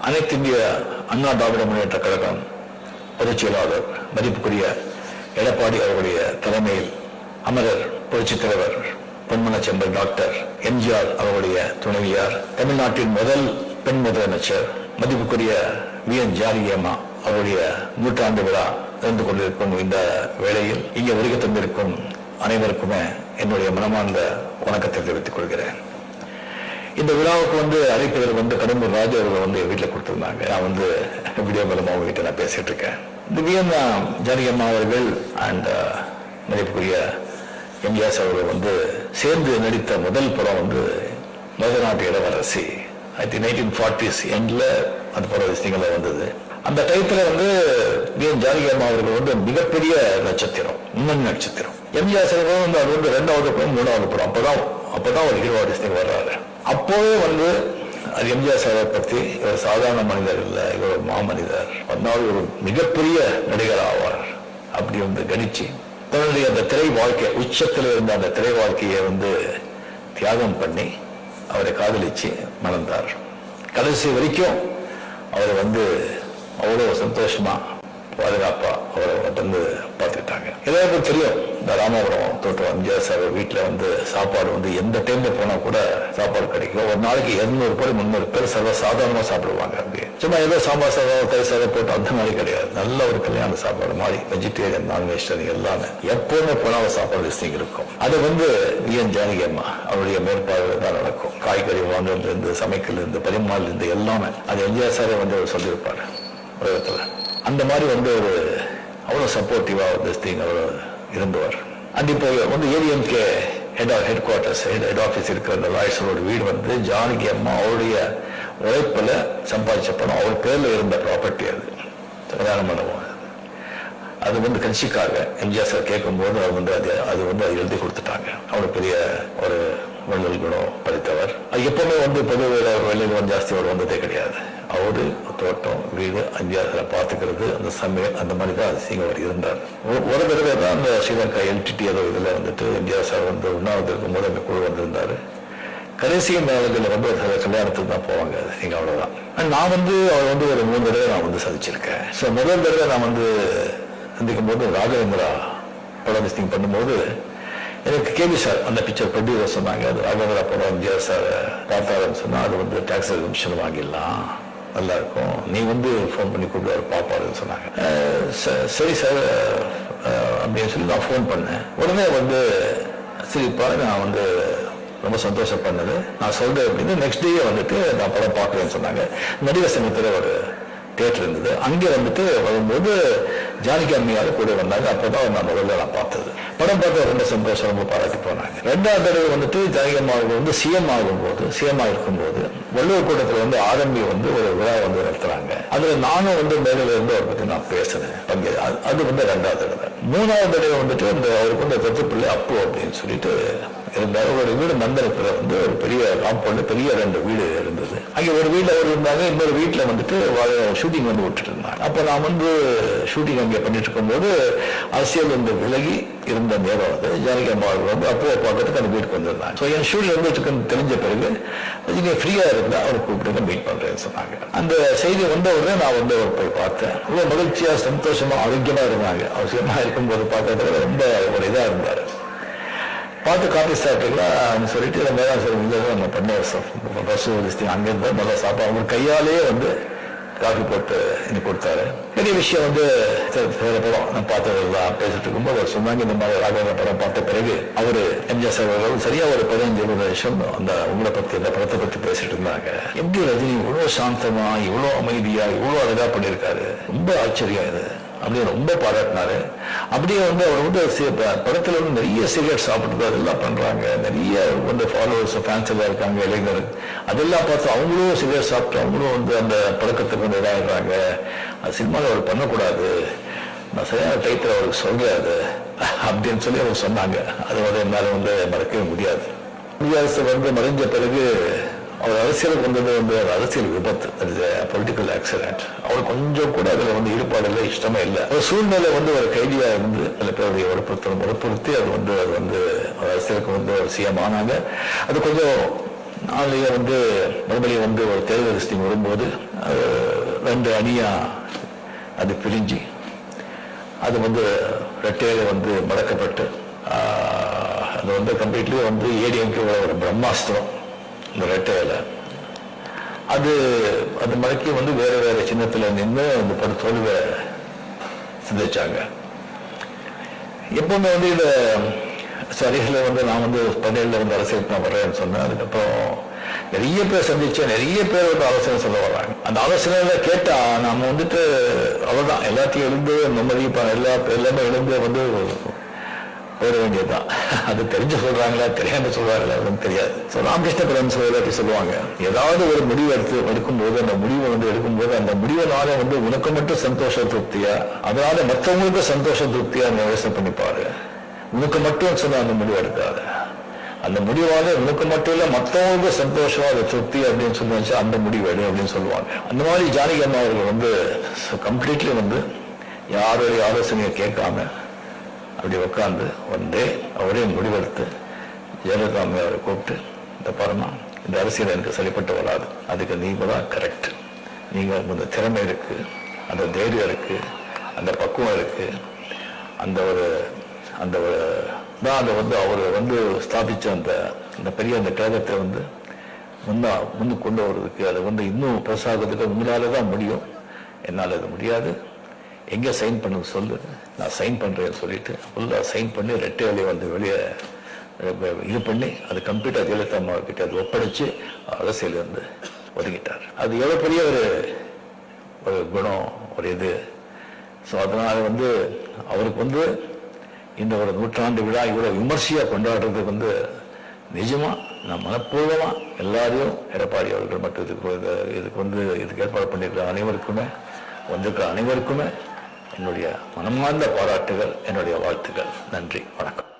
அனைத்திந்திய அண்ணா திராவிட முன்னேற்ற கழகம் பொதுச் செயலாளர் மதிப்புக்குரிய எடப்பாடி அவர்களுடைய தலைமையில் அமரர் புரட்சித் தலைவர் பொன்மன செம்பல் டாக்டர் எம்ஜிஆர் அவர்களுடைய துணைவியார் தமிழ்நாட்டின் முதல் பெண் முதலமைச்சர் மதிப்புக்குரிய வி என் ஜானகியம்மா. அவருடைய நூற்றாண்டு விழா நடந்து கொண்டிருக்கும் இந்த வேளையில் இங்கே வருகை தந்திருக்கும் அனைவருக்குமே என்னுடைய மனமார்ந்த வணக்கத்தை தெரிவித்துக் கொள்கிறேன். இந்த விழாவுக்கு வந்து அழைப்பதற்கு வந்து கடம்பூர் ராஜா அவர்கள் வந்து வீட்டில் கொடுத்திருந்தாங்க. நான் வந்து வீடியோ மூலமாக அவங்ககிட்ட நான் பேசிட்டு இருக்கேன். இந்த வியன்னா ஜானகியம்மா அவர்கள் அண்ட் uh, மதிப்புக்குரிய எம்ஜிஆர் அவர்கள் வந்து சேர்ந்து நடித்த முதல் படம் வந்து மதுநாட்டு இளவரசி. ஐ திங்க் நைன்டீன் ஃபார்ட்டிஸ் எண்டில் அந்த படம் விஷயங்கள வந்தது. அந்த டயத்தில் வந்து பி என் ஜானகியம்மா அவர்கள் வந்து மிகப்பெரிய நட்சத்திரம் முன்னணி நட்சத்திரம். எம்ஜிஆர் அவர்கள் வந்து அது வந்து ரெண்டாவது படம் மூணாவது படம். அப்போதான் அப்போதான் ஒரு ஹீரோ ஆர்டிஸ்ட் வர்றாரு. அப்போவே வந்து அது எம்ஜிஆர் சாரை பற்றி இவர் சாதாரண மனிதர் இல்லை இவர் ஒரு மாமனிதர். அதனால் ஒரு மிகப்பெரிய நடிகர் ஆவார். அப்படி வந்து கணிச்சு தன்னுடைய அந்த திரை வாழ்க்கை உச்சத்தில் இருந்த அந்த திரை வாழ்க்கையை வந்து தியாகம் பண்ணி அவரை காதலிச்சு மணந்தார் கடைசி வரைக்கும் அவரை வந்து அவ்வளோ சந்தோஷமாக பாதுகாப்பா அவரை வந்து பார்த்துக்கிட்டாங்க. எல்லாருக்கும் தெரியும் இந்த ராமபுரம் தோட்டம் எம்ஜிஆர் சார் வீட்டில் வந்து சாப்பாடு வந்து எந்த டைம்ல போனால் கூட சாப்பாடு கிடைக்கும் ஒரு நாளைக்கு இரநூறு பேர் முந்நூறு பேர் சர்வ சாதாரணமா சாப்பிடுவாங்க அப்படி சும்மா ஏதோ சாம்பார் சாதம் கறி சாதம் போட்டு அந்த மாதிரி கிடையாது. நல்ல ஒரு கல்யாண சாப்பாடு மாதிரி வெஜிடேரியன் நான் வெஜிடேரியன் எல்லாமே. எப்பவுமே போனால் சாப்பாடு லிஸ்டிங் இருக்கும். அது வந்து விஎன் ஜானகி அம்மா அவருடைய மேற்பார்வை தான் நடக்கும். காய்கறி வாங்குறதுல இருந்து பரிமாறிலேருந்து இருந்து இருந்து எல்லாமே. அது எம்ஜிஆர் சாரே வந்து அவர் சொல்லியிருப்பாரு. உலகத்துல. அந்த மாதிரி வந்து ஒரு அவ்வளோ சப்போர்ட்டிவாக வந்து திங் அவர் இருந்தவர். அண்ட் இப்போ வந்து ADMK head headquarters head head office இருக்கிற அந்த லாய்ஸரோட வீடு வந்து ஜானகி அம்மா அவருடைய உழைப்பில் சம்பாதிச்ச பணம். அவர் பேரில் இருந்த ப்ராப்பர்ட்டி அது. கல்யாண மண்டபம் அது. வந்து கட்சிக்காக எம்ஜிஆர் சார் கேட்கும்போது அவர் வந்து அது அது வந்து அது எழுதி கொடுத்துட்டாங்க. அவர் பெரிய ஒரு வள்ளல் குணம் படித்தவர். எப்பவுமே வந்து பொது வெளியில் வந்து ஜாஸ்தி அவர் வந்ததே கிடையாது. அவரு தோட்டம் வீடு அஞ்சாறு பார்த்துக்கிறது அந்த சமையல் அந்த மாதிரி தான் சிங்க அவர் இருந்தார். ஒரு- ஒரு தடவை தான் அந்த ஸ்ரீலங்கா எல்டிடி ஏதோ இதில் வந்துட்டு எம்ஜிஆர் சார் வந்து உண்ணாவது முதன்மை அந்த குழு வந்திருந்தாரு. கடைசி நாளுகளில் வந்து ஒரு கல்யாணத்துக்கு தான் போவாங்க நீங்க அவ்வளவுதான். And நான் வந்து அவர் வந்து ஒரு மூணு தடவை நான் வந்து சந்திச்சிருக்கேன். ஸோ முதல் தடவை நான் வந்து சந்திக்கும் போது ராகவேந்திரா படம் லிஸ்டிங் பண்ணும்போது எனக்கு கேள்வி சார் அந்த பிக்சர் ப்ரொடியூசர் சொன்னாங்க. அது ராகவேந்திரா படம் எம்ஜிஆர் சார் பார்த்தாருன்னு சொன்னால் அது வந்து டாக்ஸ் எக்ஸிபிஷன் வாங்கிடலாம். நல்லா இருக்கும் நீ வந்து ஃபோன் பண்ணி கூப்பிடுவார் பாப்பாருன்னு சொன்னாங்க. ச- சரி சார் அப்படின்னு சொல்லி நான் ஃபோன் பண்ணேன். உடனே வந்து சரிப்பா நான் வந்து ரொம்ப சந்தோஷப்பட்டது நான் சொல்றேன் அப்படின்னு நெக்ஸ்ட் டே வந்துட்டு நான் படம் பார்க்குறேன்னு சொன்னாங்க. நடிகர் சங்கத்தில் ஒரு தேட்டர் இருந்தது. அங்கே வந்துட்டு வரும்போது ஜானகி அம்மையார் கூட வந்தாங்க. அப்போதான் நான் முதல்ல நான் பார்த்தது. படம் பார்த்து ரொம்ப சந்தோஷம் ரொம்ப பாராட்டி போனாங்க. ரெண்டாவது தடவை வந்துட்டு ஜானகி அம்மாவுக்கு வந்து சிஎம் ஆகும்போது சிஎம் இருக்கும்போது வள்ளுவர் கூட்டத்தில் வந்து ஆரம்பி வந்து ஒரு விழா வந்து நடத்துறாங்க. அதுல நானும் வந்து மேலில இருந்து அவரை பத்தி நான் பேசினேன். பங்கு அது- வந்து ரெண்டாவது தடவை. மூணாவது தடவை வந்துட்டு இந்த அவருக்கு வந்து தத்து பிள்ளை அப்பு அப்படின்னு சொல்லிட்டு இருந்தார் ஒரு வீடு மந்திரத்தில் வந்து ஒரு பெரிய காம்பவுண்டு பெரிய ரெண்டு வீடு இருந்தது. அங்கே ஒரு வீட்டில் அவர் இருந்தாங்க இன்னொரு வீட்டில் வந்துட்டு ஷூட்டிங் வந்து விட்டுட்டு இருந்தாங்க. அப்போ நான் வந்து ஷூட்டிங் அங்கே பண்ணிட்டு இருக்கும்போது அரசியல் வந்து விலகி இருந்த நேரம் வந்து ஜானகி அம்மா அவர்கள் வந்து அப்போ பார்க்கறதுக்கு அந்த வீட்டுக்கு வந்திருந்தாங்க. ஸோ என் ஷூட்டிங் வந்து தெரிஞ்ச பிறகு இங்கே ஃப்ரீயாக இருந்தால் அவரை கூப்பிட்டு மீட் பண்ணுறேன்னு சொன்னாங்க. அந்த செய்தி வந்த உடனே நான் வந்து அவர் போய் பார்த்தேன். ரொம்ப மகிழ்ச்சியாக சந்தோஷமாக ஆரோக்கியமாக இருந்தாங்க. அவசியமாக இருக்கும்போது பார்த்ததுல ரொம்ப ஒரு இதாக இருந்தார். பார்த்து காப்பி சாப்பிட்டீங்களா சொல்லிட்டு நம்ம தான் சார். இந்த நம்ம பண்ண பஸ் லிஸ்டிங் அங்கேருந்து நல்லா சாப்பிட்டோம் அவங்க கையாலேயே வந்து காஃபி போட்டு இன்னைக்கு கொடுத்தாரு. பெரிய விஷயம் வந்து சரி, படம் நான் பார்த்ததெல்லாம் பேசிட்டு இருக்கும்போது அவர் சொன்னாங்க இந்த மாதிரி ராகவ படம் பார்த்த பிறகு அவர் எம்ஜிஆர் சார் அவர்கள் சரியா ஒரு பதினஞ்சு இருபது வருஷம் அந்த உங்களை பத்தி அந்த படத்தை பத்தி பேசிட்டு இருந்தாங்க. எப்படி ரஜினி இவ்வளவு சாந்தமா இவ்வளவு அமைதியா இவ்வளவு அழகா பண்ணியிருக்காரு. ரொம்ப ஆச்சரியம் இது. அப்படின்னு ரொம்ப பாராட்டினாரு. அப்படியே வந்து அவர் வந்து படத்தில் வந்து நிறைய சிகரெட் சாப்பிட்டு அதெல்லாம் பண்றாங்க. நிறைய வந்து ஃபாலோவர்ஸ் ஃபேன்ஸ் எல்லாம் இருக்காங்க இளைஞர் அதெல்லாம் பார்த்து அவங்களும் சிகரெட் சாப்பிட்டு அவங்களும் வந்து அந்த பழக்கத்துக்கு வந்து இதாகிடுறாங்க அது சினிமாவில் அவர் பண்ணக்கூடாது. நான் சரியான டைத்தில் அவருக்கு சொல்றாரு அப்படின்னு சொல்லி அவர் சொன்னாங்க. அது வந்து என்னால் வந்து மறக்கவே முடியாது. குடியரசு வந்து மறைஞ்ச பிறகு அவர் அரசியலுக்கு வந்தது வந்து ஒரு அரசியல் விபத்து. பொலிட்டிக்கல் ஆக்சிடென்ட் அவர் கொஞ்சம் கூட அதுல வந்து ஈடுபாடு இல்லை இஷ்டமே இல்லை. ஒரு சூழ்நிலை வந்து ஒரு கைதியா இருந்து சில பேருடைய வற்புறுத்தல் வற்புறுத்தி அது வந்து அது வந்து அரசியலுக்கு வந்து ஒரு சிஎம் ஆனாங்க. அது கொஞ்சம் நாளைய வந்து மறுபடியும் வந்து ஒரு தேர்தல் லிஸ்டிங் வரும்போது அது ரெண்டு அணியா அது பிரிஞ்சு அது வந்து ரெட்டையில வந்து மடக்கப்பட்டு அது வந்து கம்ப்ளீட்லி வந்து ஏடிஎம்கே ஒரு பிரம்மாஸ்திரம். இந்த ரெட்டையில அது அது மடக்கி வந்து வேற வேற சின்னத்துல நின்று அந்த படு சிந்திச்சாங்க. எப்பவுமே வந்து இதை சரிகளை வந்து நான் வந்து பதினேழுல வந்து அரசியலுக்கு நான் வர்றேன்னு சொன்னேன். அதுக்கப்புறம் நிறைய பேர் சந்திச்சேன் நிறைய பேர் வந்து ஆலோசனை சொல்ல வர்றாங்க அந்த ஆலோசனையில கேட்டா நாம வந்துட்டு அவ்வளவுதான். எல்லாத்தையும் எழுந்து நிம்மதி எல்லா எல்லாமே எழுந்து வந்து போயிட வேண்டியதுதான். அது தெரிஞ்சு சொல்றாங்களா தெரியாம சொல்றாங்களா அப்படின்னு தெரியாது. ஸோ ராமகிருஷ்ண பரமசிவராட்டி சொல்லுவாங்க. ஏதாவது ஒரு முடிவு எடுத்து எடுக்கும்போது அந்த முடிவை வந்து எடுக்கும்போது அந்த முடிவினால வந்து உனக்கு மட்டும் சந்தோஷ திருப்தியா? அதனால மற்றவங்களுக்கு சந்தோஷ திருப்தியா நீ யோசனை உனக்கு மட்டும் சொன்ன அந்த முடிவு எடுக்காத. அந்த முடிவால உனக்கு மட்டும் இல்ல மற்றவங்களுக்கு சந்தோஷம் அது திருப்தி அப்படின்னு சொல்லி வச்சு அந்த முடிவு எடு அப்படின்னு சொல்லுவாங்க. அந்த மாதிரி ஜானகி அம்மா அவர்கள் வந்து கம்ப்ளீட்லி வந்து யாருடைய ஆலோசனையை கேட்காம அப்படி உட்காந்து வந்து அவரே முடிவெடுத்து ஜெயலலிதா அவரை கூப்பிட்டு இந்த பரமா இந்த அரசியல் எனக்கு சரிப்பட்டு வராது. அதுக்கு நீங்கள் தான் கரெக்ட் நீங்கள் இந்த திறமை இருக்குது அந்த தைரியம் இருக்குது அந்த பக்குவம் இருக்குது அந்த ஒரு அந்த ஒரு தான் அதை வந்து அவர் வந்து ஸ்தாபித்த அந்த அந்த பெரிய அந்த கழகத்தை வந்து முன்னா முன்னு கொண்டு வர்றதுக்கு அதை வந்து இன்னும் பெருசாகிறதுக்கு உங்களால் தான் முடியும். என்னால் அது முடியாது. எங்கே சைன் பண்ண சொல்லு. நான் சைன் பண்ணுறேன்னு சொல்லிட்டு ஃபுல்லாக சைன் பண்ணி ரெட்டை வந்து வெளியே இது பண்ணி அது கம்ப்யூட்டர் ஜெயலலிதா அம்மா கிட்ட அது ஒப்படைச்சு அரசியல் வந்து ஒதுங்கிட்டார் அது எவ்வளோ பெரிய ஒரு ஒரு குணம் ஒரு இது. ஸோ அதனால் வந்து அவருக்கு வந்து இந்த ஒரு நூற்றாண்டு விழா இவ்வளோ விமர்சையாக கொண்டாடுறதுக்கு வந்து நிஜமாக நான் மனப்பூர்வமாக எல்லாரையும் எடப்பாடி அவர்கள் மட்டும் இதுக்கு இதுக்கு வந்து இதுக்கு ஏற்பாடு பண்ணியிருக்கிற அனைவருக்குமே வந்திருக்கிற அனைவருக்குமே என்னுடைய மனமார்ந்த பாராட்டுகள் என்னுடைய வாழ்த்துக்கள் நன்றி வணக்கம்.